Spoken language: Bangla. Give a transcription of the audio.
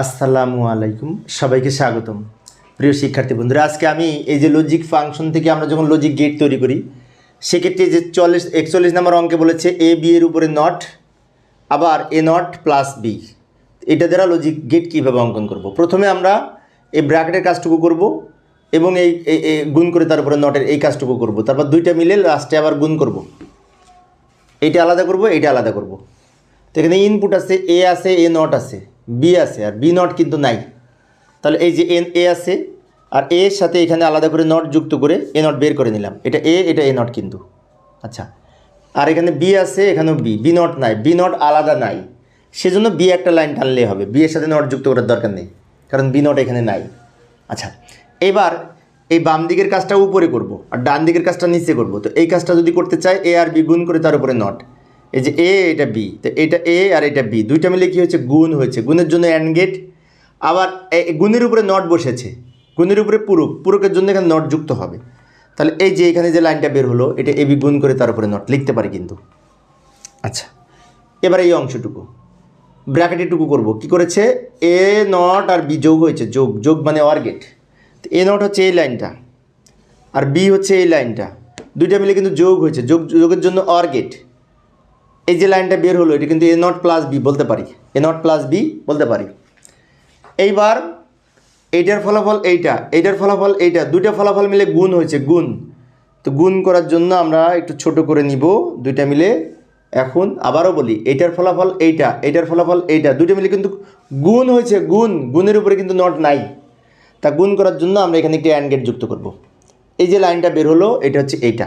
আসসালামু আলাইকুম। সবাইকে স্বাগতম। প্রিয় শিক্ষার্থী বন্ধুরা, আজকে আমি এই যে লজিক ফাংশন থেকে আমরা যখন লজিক গেট তৈরি করি, সেক্ষেত্রে যে চল্লিশ, একচল্লিশ নম্বর অঙ্কে বলেছে এ বি এর উপরে নট আবার এ নট প্লাস বি এটা দ্বারা লজিক গেট কীভাবে অঙ্কন করব? প্রথমে আমরা এই ব্র্যাকেটের কাজটুকু করব এবং এই গুণ করে তার উপরে নটের এই কাজটুকু করব। তারপর দুইটা মিলে লাস্টে আবার গুণ করব। এইটা আলাদা করব এইটা আলাদা করব। তো এখানে ইনপুট আছে এ আছে এ নট আছে। বি আছে আর বি নট কিন্তু নাই। তাহলে এই যে এন এ আছে, আর এর সাথে এখানে আলাদা করে নট যুক্ত করে এ নট বের করে নিলাম। এটা এ এটা এ নট কিন্তু। আচ্ছা আর এখানে বি আছে, এখানেও বি বি নট নাই বি নট আলাদা নাই। সেজন্য বি একটা লাইন টানলেই হবে। বি এর সাথে নট যুক্ত করার দরকার নেই, কারণ বি নট এখানে নাই। আচ্ছা এবার এই বাম দিকের কাজটা উপরে করব, আর ডান দিকের কাজটা নিচে করব। তো এই কাজটা যদি করতে চাই এ আর বি গুণ করে তার উপরে নট এই যে এ এটা বি তো এটা এ আর এটা বি দুইটা মিলে কী হয়েছে? গুণ হয়েছে। গুণের জন্য অ্যান্ড গেট আবার গুণের উপরে নট বসেছে। গুণের উপরে পুরুক। পুরুকের জন্য এখানে নট যুক্ত হবে। তাহলে এই যে এখানে যে লাইনটা বের হলো, এটা এ বি গুণ করে তার উপরে নট লিখতে পারি কিন্তু। আচ্ছা। এবার এই অংশটুকু। ব্র্যাকেটেটুকু করব। কি করেছে? এ নট আর বি যোগ হয়েছে। যোগ। যোগ মানে অর গেট তো এ নট হচ্ছে এই লাইনটা। আর বি হচ্ছে এই লাইনটা। দুইটা মিলে কিন্তু যোগ হয়েছে। যোগ যোগের জন্য অর গেট এই যে লাইনটা বের হলো, এটা কিন্তু এ নট প্লাস বি বলতে পারি। এ নট প্লাস বি বলতে পারি। এইবার এইটার ফলাফল এইটা, এইটার ফলাফল এইটা, দুইটা ফলাফল মিলে গুণ হয়েছে, গুণ। তো গুণ করার জন্য আমরা একটু ছোট করে নিব, দুইটা মিলে এখন আবারও বলি, এইটার ফলাফল এইটা, এইটার ফলাফল এইটা, দুইটা মিলে কিন্তু গুণ হয়েছে, গুণ। গুণের উপরে কিন্তু নট নাই। তা গুণ করার জন্য আমরা এখানে একটি অ্যান্ড গেট যুক্ত করব। এই যে লাইনটা বের হলো, এটা হচ্ছে এইটা।